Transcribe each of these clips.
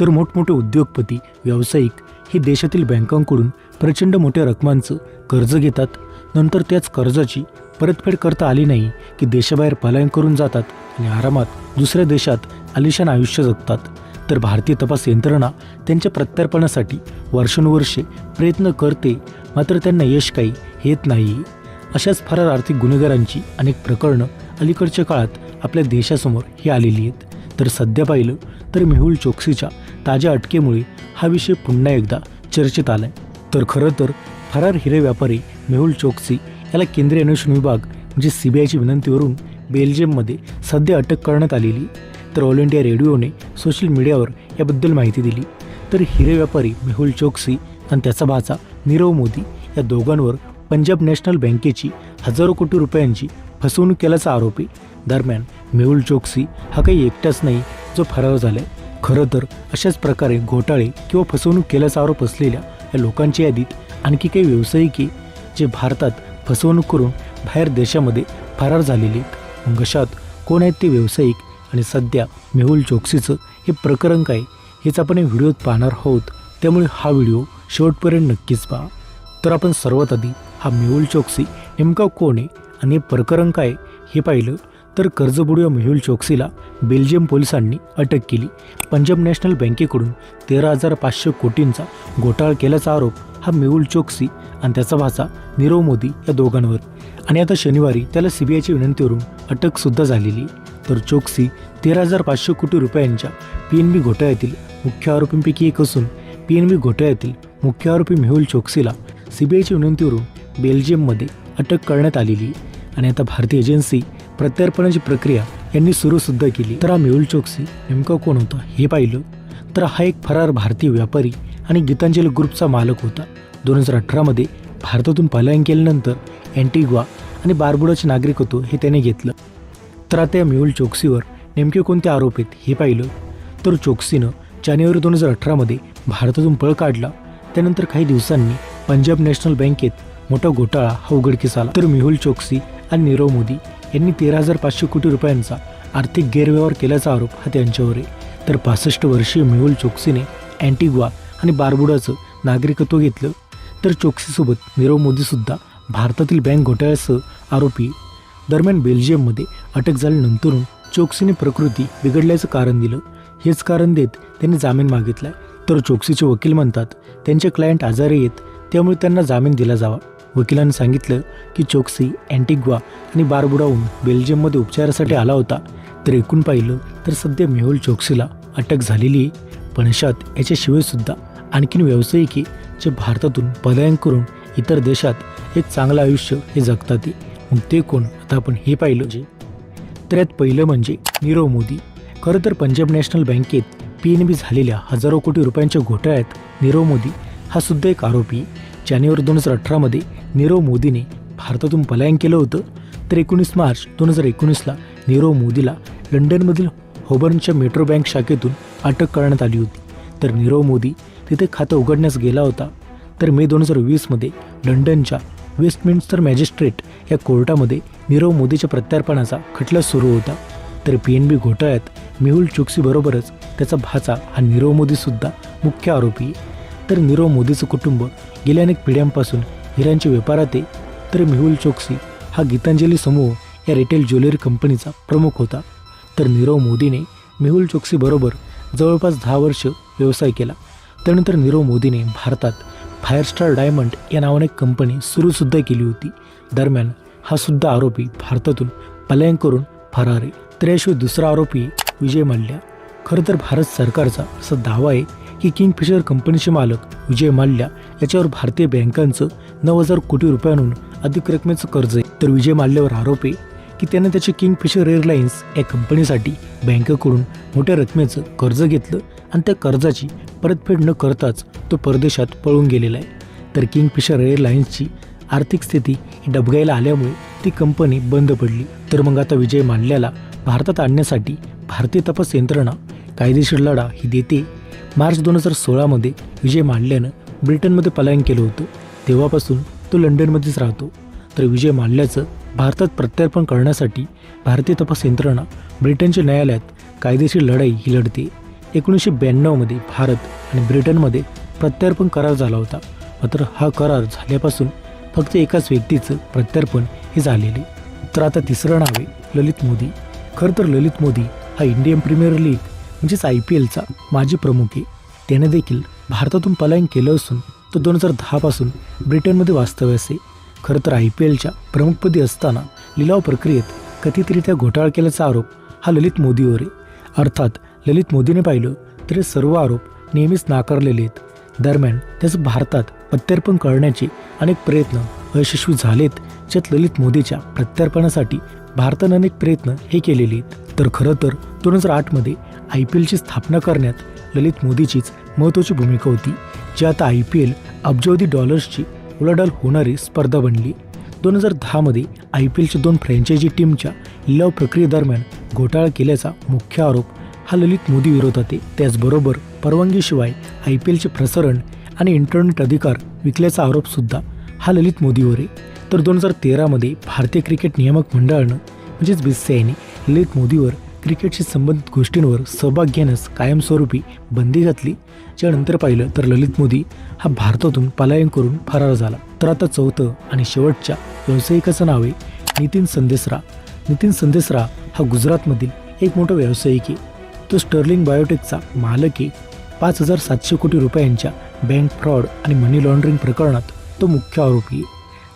तर मोठमोठे उद्योगपती व्यावसायिक हे देशातील बँकांकडून प्रचंड मोठ्या रकमांचं कर्ज घेतात. नंतर त्याच कर्जाची परतफेड करता आली नाही की देशाबाहेर पलायन करून जातात आणि आरामात दुसऱ्या देशात आलिशान आयुष्य जगतात. तर भारतीय तपास यंत्रणा त्यांच्या प्रत्यार्पणासाठी वर्षानुवर्षे प्रयत्न करते मात्र त्यांना यश काही येत नाही. अशाच फरार आर्थिक गुन्हेगारांची अनेक प्रकरणं अलीकडच्या काळात आपल्या देशासमोर ही आलेली आहेत. तर सध्या पाहिलं तर मेहुल चोक्सीच्या ताज्या अटकेमुळे हा विषय पुन्हा एकदा चर्चेत आलाय. तर खरं तर फरार हिरे व्यापारी मेहुल चोक्सी याला केंद्रीय अन्वेषण विभाग म्हणजे सी बी आयची विनंतीवरून बेल्जियममध्ये सध्या अटक करण्यात आलेली तर ऑल इंडिया रेडिओने सोशल मीडियावर याबद्दल माहिती दिली. तर हिरे व्यापारी मेहुल चोक्सी आणि त्याचा भाचा नीरव मोदी या दोघांवर पंजाब नॅशनल बँकेची हजारो कोटी रुपयांची फसवणूक केल्याचा आरोप आहे दरम्यान मेहुल चोक्सी हा काही एकटाच नाही जो फरार झालाय. खरं तर अशाच प्रकारे घोटाळे किंवा फसवणूक केल्याचा आरोप असलेल्या या लोकांच्या यादीत आणखी काही व्यावसायिक आहे जे भारतात फसवणूक करून बाहेर देशामध्ये फरार झालेले आहेत. मग अशात कोण आहेत ते व्यावसायिक आणि सध्या मेहुल चोक्सीचं हे प्रकरण काय हेच आपण या व्हिडिओत पाहणार आहोत. त्यामुळे हा व्हिडिओ शेवटपर्यंत नक्कीच पहा. तर आपण सर्वात आधी हा मेहुल चोक्सी नेमका कोण आहे आणि हे प्रकरण काय हे पाहिलं. तर कर्जबुडव्या मेहुल चोक्सीला बेल्जियम पोलिसांनी अटक केली. पंजाब नॅशनल बँकेकडून तेरा हजार पाचशे कोटींचा घोटाळा केल्याचा आरोप हा मेहुल चोक्सी आणि त्याचा भाचा नीरव मोदी या दोघांवर. आणि आता शनिवारी त्याला सीबीआयच्या विनंतीवरून अटकसुद्धा झालेली. तर चोक्सी तेरा हजार पाचशे कोटी रुपयांच्या पी एन बी घोटाळ्यातील मुख्य आरोपींपैकी एक असून पी एन बी घोटाळ्यातील मुख्य आरोपी मेहुल चोक्सीला सीबीआयच्या विनंतीवरून बेल्जियममध्ये अटक करण्यात आलेली. आणि आता भारतीय एजन्सी प्रत्यार्पणाची प्रक्रिया यांनी सुरूसुद्धा केली. तर हा मेहुल चोक्सी नेमका कोण होता हे पाहिलं तर हा एक फरार भारतीय व्यापारी आणि गीतांजली ग्रुपचा मालक होता. दोन हजार अठरामध्ये भारतातून पलायन केल्यानंतर अँटिग्वा आणि बार्बुडाचे नागरिकत्व हे त्याने घेतलं. तर आता या मेहुल चोक्सीवर नेमके कोणते आरोप आहेत हे पाहिलं तर चोक्सीनं जानेवारी दोन हजार अठरामध्ये भारतातून पळ काढला. त्यानंतर काही दिवसांनी पंजाब नॅशनल बँकेत मोठा घोटाळा हा उघडकीस आला. तर मेहुल चोक्सी आणि नीरव मोदी यांनी तेरा हजार पाचशे कोटी रुपयांचा आर्थिक गैरव्यवहार केल्याचा आरोप हा त्यांच्यावर आहे. तर पासष्ट वर्षीय मेहुल चोक्सीने अँटिग्वा आणि बारबुडाचं नागरिकत्व घेतलं तर चोक्सीसोबत नीरव मोदीसुद्धा भारतातील बँक घोटाळ्यासह आरोपी दरम्यान बेल्जियममध्ये अटक झाल्यानंतरून चोक्सीने प्रकृती बिघडल्याचं कारण दिलं. हेच कारण देत त्यांनी जामीन मागितलाय तर चोक्सीचे वकील म्हणतात त्यांचे क्लायंट आजारी आहेत त्यामुळे त्यांना जामीन दिला जावा. वकिलांनी सांगितलं की चोक्सी अँटिग्वा आणि बारबुडाहून बेल्जियममध्ये उपचारासाठी आला होता. तर एकूण पाहिलं तर सध्या मेहुल चोक्सीला अटक झालेली आहे. पण अशात आणखीन व्यावसायिकी जे भारतातून पलायन करून इतर देशात एक चांगलं आयुष्य हे जगतात मग ते कोण? आता आपण हे पाहिलं. जे तर यात पहिलं म्हणजे नीरव मोदी. खरं तर पंजाब नॅशनल बँकेत पी एन बी झालेल्या हजारो कोटी रुपयांच्या घोटाळ्यात नीरव मोदी हा सुद्धा एक आरोपी जानेवारी दोन हजार अठरामध्ये नीरव मोदीने भारतातून पलायन केलं होतं. तर एकोणीस मार्च दोन हजार एकोणीसला नीरव मोदीला लंडनमधील होबर्नच्या मेट्रो बँक शाखेतून अटक करण्यात आली होती. तर नीरव मोदी तिथे खातं उघडण्यास गेला होता. तर मे दोन हजार वीसमध्ये लंडनच्या वेस्टमिन्स्टर मॅजिस्ट्रेट या कोर्टामध्ये नीरव मोदीच्या प्रत्यार्पणाचा खटला सुरू होता. तर पी एन बी घोटाळ्यात मेहुल चोक्सीबरोबरच त्याचा भाचा हा नीरव मोदीसुद्धा मुख्य आरोपी आहे. तर नीरव मोदीचं कुटुंब गेल्या अनेक पिढ्यांपासून हिऱ्यांच्या व्यापारात आहे. तर मेहुल चोक्सी हा गीतांजली समूह या रिटेल ज्वेलरी कंपनीचा प्रमुख होता. तर नीरव मोदीने मेहुल चोक्सीबरोबर जवळपास दहा वर्ष व्यवसाय केला. त्यानंतर नीरव मोदीने भारतात फायरस्टार डायमंड या नावाने एक कंपनी सुरूसुद्धा केली होती. दरम्यान हा सुद्धा आरोपी भारतातून पलायन करून फरार आहे. तर याशिवाय दुसरा आरोपी विजय मल्ल्या. खरं तर भारत सरकारचा असा दावा आहे की किंगफिशर कंपनीचे मालक विजय माल्या याच्यावर भारतीय बँकांचं नऊ हजार कोटी रुपयांहून अधिक रकमेचं कर्ज आहे. तर विजय माल्यावर आरोप आहे की त्याने त्याचे किंगफिशर एअरलाइन्स या कंपनीसाठी बँकेकडून मोठ्या रकमेचं कर्ज घेतलं आणि त्या कर्जाची परतफेड न करताच तो परदेशात पळून गेलेला आहे. तर किंगफिशर एअरलाइन्सची आर्थिक स्थिती डबगायला आल्यामुळे ती कंपनी बंद पडली. तर मग आता विजय मांडल्याला भारतात आणण्यासाठी भारतीय तपास यंत्रणा कायदेशीर लढा ही देते मार्च दोन हजार सोळामध्ये विजय माल्ल्यानं ब्रिटनमध्ये पलायन केलं होतं. तेव्हापासून तो लंडनमध्येच राहतो. तर विजय माल्ल्याचं भारतात प्रत्यार्पण करण्यासाठी भारतीय तपास यंत्रणा ब्रिटनच्या न्यायालयात कायदेशीर लढाई ही लढते. एकोणीसशे ब्याण्णवमध्ये भारत आणि ब्रिटनमध्ये प्रत्यार्पण करार झाला होता. मात्र हा करार झाल्यापासून फक्त एकाच व्यक्तीचं प्रत्यार्पण हे झालेले तर आता तिसरं नाव आहे ललित मोदी. खरं तर ललित मोदी हा इंडियन प्रीमियर लीग म्हणजेच आय पी एलचा माजी प्रमुख आहे. त्याने देखील भारतातून पलायन केलं असून तो दोन हजार दहापासून ब्रिटनमध्ये वास्तव्यास आहे. खरं तर आय पी एलच्या प्रमुखपदी असताना लिलाव प्रक्रियेत कथितरित्या घोटाळा केल्याचा आरोप हा ललित मोदीवर आहे. अर्थात ललित मोदीने पाहिलं तर हे सर्व आरोप नेहमीच नाकारलेले आहेत. दरम्यान त्याचं भारतात प्रत्यार्पण करण्याचे अनेक प्रयत्न अयशस्वी झालेत ज्यात ललित मोदीच्या प्रत्यार्पणासाठी भारतानं अनेक प्रयत्न हे केलेले आहेत. तर खरं तर दोन हजार आठमध्ये आय पी एलची स्थापना करण्यात ललित मोदीचीच महत्त्वाची भूमिका होती जी आता आय पी एल अब्जावधी डॉलर्सची उलाढाल होणारी स्पर्धा बनली. दोन हजार दहामध्ये आय पी एलच्या दोन फ्रँचायझी टीमच्या लिलाव प्रक्रियेदरम्यान घोटाळा केल्याचा मुख्य आरोप हा ललित मोदी विरोधात आहे. त्याचबरोबर परवानगीशिवाय आय पी एलचे प्रसारण आणि इंटरनेट अधिकार विकल्याचा आरोपसुद्धा हा ललित मोदीवर आहे. तर दोन हजार तेरामध्ये भारतीय क्रिकेट नियामक मंडळानं म्हणजेच बी सी आयने ललित मोदीवर क्रिकेटशी संबंधित गोष्टींवर सहभाग घेण्यास कायमस्वरूपी बंदी घातली. ज्यानंतर पाहिलं तर ललित मोदी हा भारतातून पलायन करून फरार झाला. तर आता चौथं आणि शेवटच्या व्यावसायिकाचं नाव आहे नितीन संदेसरा. नितीन संदेसरा हा गुजरातमधील एक मोठा व्यावसायिक आहे. तो स्टर्लिंग बायोटेकचा मालक आहे. पाच हजार सातशे कोटी रुपयांच्या बँक फ्रॉड आणि मनी लॉन्ड्रिंग प्रकरणात तो मुख्य आरोपी आहे.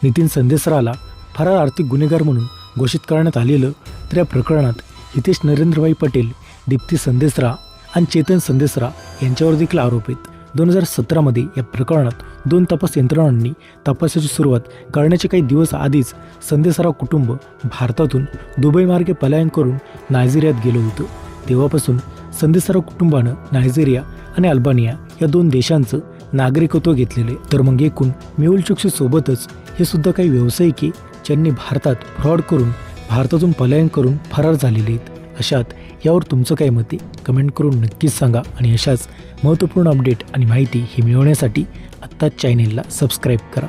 नितीन संदेसराला फरार आर्थिक गुन्हेगार म्हणून घोषित करण्यात आलेलं तर या प्रकरणात हितेश नरेंद्रभाई पटेल दीप्ती संदेसरा आणि चेतन संदेसरा यांच्यावर देखील आरोप आहेत. दोन हजार सतरामध्ये या प्रकरणात दोन तपास यंत्रणांनी तपासाची सुरुवात करण्याचे काही दिवस आधीच संदेसरा कुटुंब भारतातून दुबईमार्गे पलायन करून नायजेरियात गेलं होतं. तेव्हापासून संदेसरा कुटुंबानं नायजेरिया आणि अल्बानिया या दोन देशांचं नागरिकत्व घेतलेले तर मग एकूण मेहुल चोक्सीसोबतच हे सुद्धा काही व्यावसायिके ज्यांनी भारतात फ्रॉड करून भारतातून पलायन करून फरार झालेले आहेत. अशात यावर तुमचं काय मत आहे? कमेंट करून नक्कीच सांगा आणि अशाच महत्त्वपूर्ण अपडेट आणि माहिती ही मिळवण्यासाठी आत्ताच चॅनेलला सबस्क्राईब करा.